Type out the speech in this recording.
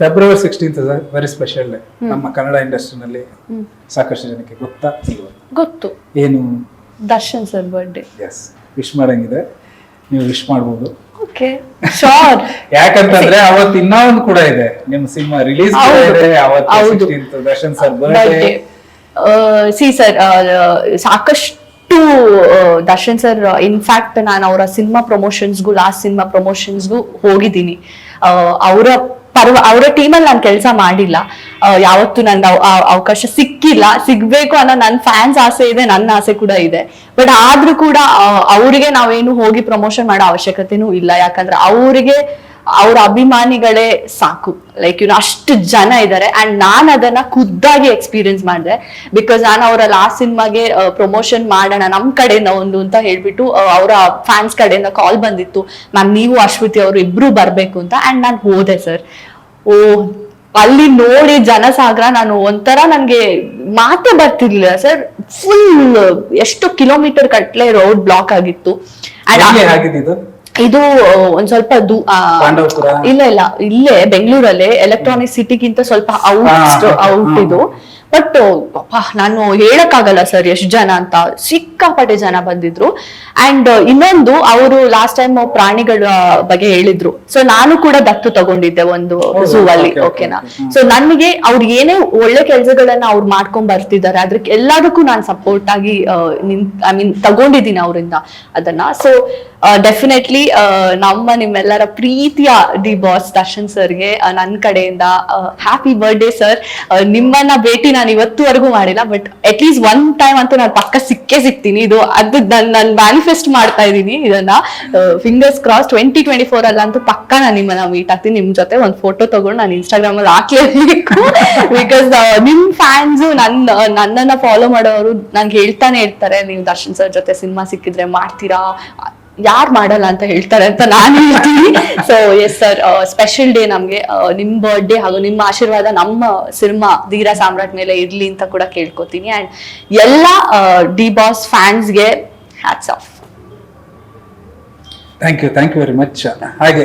February sixteenth very special day ನಮ್ಮ ಕನ್ನಡ ಇಂಡಸ್ಟ್ರಿನಲ್ಲಿ ಸಾಕಷ್ಟು ಜನಕ್ಕೆ ಗೊತ್ತಾ ಇಲ್ವಾ? ಗೊತ್ತು. ಏನು? ದರ್ಶನ್ ಸರ್ ಬರ್ಡೇ ಎಸ್ ವಿಶ್ ಮಾಡಂಗಿದೆ. ನೀವು ವಿಶ್ ಮಾಡ್ಬೋದು. ಓಕೆ ಶೋರ್ ಯಾಕಂತಂದ್ರೆ ಅವತ್ತು ಇನ್ನೂ ಒಂದು ಕೂಡ ಇದೆ. ನಿಮ್ಮ ಸಿನಿಮಾ ರಿಲೀಸ್. ಇದೆ. ಅವತ್ತು ಹೌದು. ಸಿಕ್ಸ್ಟೀನ್ತ್ ದರ್ಶನ್ ಸರ್ ಬರ್ಡೇ ಸಿ ಸರ್ ಸಾಕಷ್ಟು ಆ, ದರ್ಶನ್ ಸರ್ ಇನ್ಫ್ಯಾಕ್ಟ್ ನಾನು ಅವರ ಸಿನಿಮಾ ಪ್ರಮೋಷನ್ಸ್ಗೂ ಲಾಸ್ಟ್ ಸಿನಿಮಾ ಪ್ರಮೋಷನ್ಸ್ಗೂ ಹೋಗಿದ್ದೀನಿ. ಅವರ ಪರ್ವ, ಅವರ ಟೀಮಲ್ಲಿ ನಾನು ಕೆಲಸ ಮಾಡಿಲ್ಲ. ಯಾವತ್ತು ಆ, ಅವಕಾಶ ಸಿಕ್ಕಿಲ್ಲ. ಸಿಗ್ಬೇಕು ಅನ್ನೋ ನನ್ನ ಫ್ಯಾನ್ಸ್ ಆಸೆ ಇದೆ, ನನ್ನ ಆಸೆ ಕೂಡ ಇದೆ. ಬಟ್ ಆದ್ರೂ ಕೂಡ ಅವ್ರಿಗೆ ನಾವೇನು ಹೋಗಿ ಪ್ರಮೋಷನ್ ಮಾಡೋ ಅವಶ್ಯಕತೆನೂ ಇಲ್ಲ. ಯಾಕಂದ್ರೆ ಅವರಿಗೆ ಅವ್ರ ಅಭಿಮಾನಿಗಳೇ ಸಾಕು. ಲೈಕ್ ಇವ್ನು ಅಷ್ಟು ಜನ ಇದ್ದಾರೆ ಅಂಡ್ ನಾನು ಅದನ್ನ ಖುದ್ದಾಗಿ ಎಕ್ಸ್ಪೀರಿಯನ್ಸ್ ಮಾಡಿದೆ. ಬಿಕಾಸ್ ನಾನು ಅವರ ಲಾಸ್ಟ್ ಸಿನಿಮಾಗೆ ಪ್ರಮೋಷನ್ ಮಾಡೋಣ ನಮ್ ಕಡೆಯಿಂದ ಒಂದು ಅಂತ ಹೇಳ್ಬಿಟ್ಟು ಅವರ ಫ್ಯಾನ್ಸ್ ಕಡೆಯಿಂದ ಕಾಲ್ ಬಂದಿತ್ತು. ಮ್ಯಾಮ್ ನೀವು ಅಶ್ವತಿ ಅವರು ಇಬ್ರು ಬರ್ಬೇಕು ಅಂತ. ಅಂಡ್ ನಾನು ಹೋದೆ ಸರ್ ಓ ಅಲ್ಲಿ ನೋಡಿ ಜನಸಾಗರ ನಾನು ಒಂಥರ ನನಗೆ ಮಾತೇ ಬರ್ತಿರ್ಲಿಲ್ಲ ಸರ್ ಫುಲ್ ಎಷ್ಟು ಕಿಲೋಮೀಟರ್ ಕಟ್ಲೆ ರೋಡ್ ಬ್ಲಾಕ್ ಆಗಿತ್ತು. ಅಂಡ್ ಇದು ಒಂದ್ ಸ್ವಲ್ಪ ದೂ ಆ, ಪಾಂಡವಪುರ? ಇಲ್ಲ ಇಲ್ಲ ಇಲ್ಲೇ ಬೆಂಗಳೂರಲ್ಲೇ ಎಲೆಕ್ಟ್ರಾನಿಕ್ ಸಿಟಿಗಿಂತ ಸ್ವಲ್ಪ ಔಟ್ ಔಟ್ ಇದು ಬಟ್ ನಾನು ಹೇಳಕ್ಕಾಗಲ್ಲ ಸರ್ ಎಷ್ಟು ಜನ ಅಂತ. ಸಿಕ್ಕಾಪಟ್ಟೆ ಜನ ಬಂದಿದ್ರು. ಅಂಡ್ ಇನ್ನೊಂದು ಅವರು ಲಾಸ್ಟ್ ಟೈಮ್ ಪ್ರಾಣಿಗಳ ಬಗ್ಗೆ ಹೇಳಿದ್ರು. ಸೊ ನಾನು ಕೂಡ ದತ್ತು ತಗೊಂಡಿದ್ದೆ ಒಂದು ಝೂ ಅಲ್ಲಿ ಓಕೆನಾ. ಸೊ ನನಗೆ ಅವ್ರು ಏನೇ ಒಳ್ಳೆ ಕೆಲಸಗಳನ್ನ ಅವ್ರು ಮಾಡ್ಕೊಂಡ್ ಬರ್ತಿದ್ದಾರೆ ಅದಕ್ಕೆ ಎಲ್ಲದಕ್ಕೂ ನಾನು ಸಪೋರ್ಟ್ ಆಗಿ ನಿನ್ ಐ ಮೀನ್ ತಗೊಂಡಿದ್ದೀನಿ ಅವರಿಂದ ಅದನ್ನ. ಸೊ ಡೆಫಿನೆಟ್ಲಿ ನಮ್ಮ ನಿಮ್ಮೆಲ್ಲರ ಪ್ರೀತಿಯ ದಿ ಬಾಸ್ ದರ್ಶನ್ ಸರ್ಗೆ ನನ್ನ ಕಡೆಯಿಂದ ಹ್ಯಾಪಿ ಬರ್ಡೇ ಸರ್ ನಿಮ್ಮನ್ನ ಭೇಟಿ ನಾನು ಇವತ್ತುವರೆಗೂ ಮಾಡಿಲ್ಲ but at least one time ಅಂತೂ ನಾನು ಪಕ್ಕ ಸಿಕ್ಕೇ ಸಿಗ್ತೀನಿ ಇದು ಅದು ನಾನು ಮ್ಯಾನಿಫೆಸ್ಟ್ ಮಾಡ್ತಾ ಇದ್ದೀನಿ. ಇದನ್ನ fingers cross twenty twenty four ಅಲ್ಲಂತೂ ಪಕ್ಕ ನಾನು ನಿಮ್ಮನ್ನ ಮೀಟ್ ಆಗ್ತೀನಿ. ನಿಮ್ ಜೊತೆ ಒಂದು ಫೋಟೋ ತಗೊಂಡು ನಾನು ಇನ್ಸ್ಟಾಗ್ರಾಮ್ ಅಲ್ಲಿ ಹಾಕ್ಲೇಬೇಕು ಬಿಕಾಸ್ ನಿಮ್ ಫ್ಯಾನ್ಸ್ ನನ್ನ ನನ್ನನ್ನ ಫಾಲೋ ಮಾಡೋರು ನಂಗೆ ಹೇಳ್ತಾನೆ ಇರ್ತಾರೆ. ನೀವು ದರ್ಶನ್ ಸರ್ ಜೊತೆ ಸಿನಿಮಾ ಸಿಕ್ಕಿದ್ರೆ ಮಾಡ್ತೀರಾ? ಯಾರು ಮಾಡಲ್ಲ ಅಂತ ಹೇಳ್ತಾರೆ ಅಂತ ನಾನು ಹೇಳ್ತೀನಿ. So yes sir special day ನಮಗೆ ನಿಮ್ಮ ನಿಮ್ ಬರ್ಡೇ ಹಾಗೂ ನಿಮ್ಮ ಆಶೀರ್ವಾದ ನಮ್ಮ ಸಿನಿಮಾ ಧೀರ ಸಾಮ್ರಾಟ್ ಮೇಲೆ ಇರ್ಲಿ ಅಂತ ಕೂಡ ಕೇಳ್ಕೊತೀನಿ. ಅಂಡ್ ಎಲ್ಲ D boss ಫ್ಯಾನ್ಸ್ಗೆ hats off thank you thank you very much ಹಾಗೆ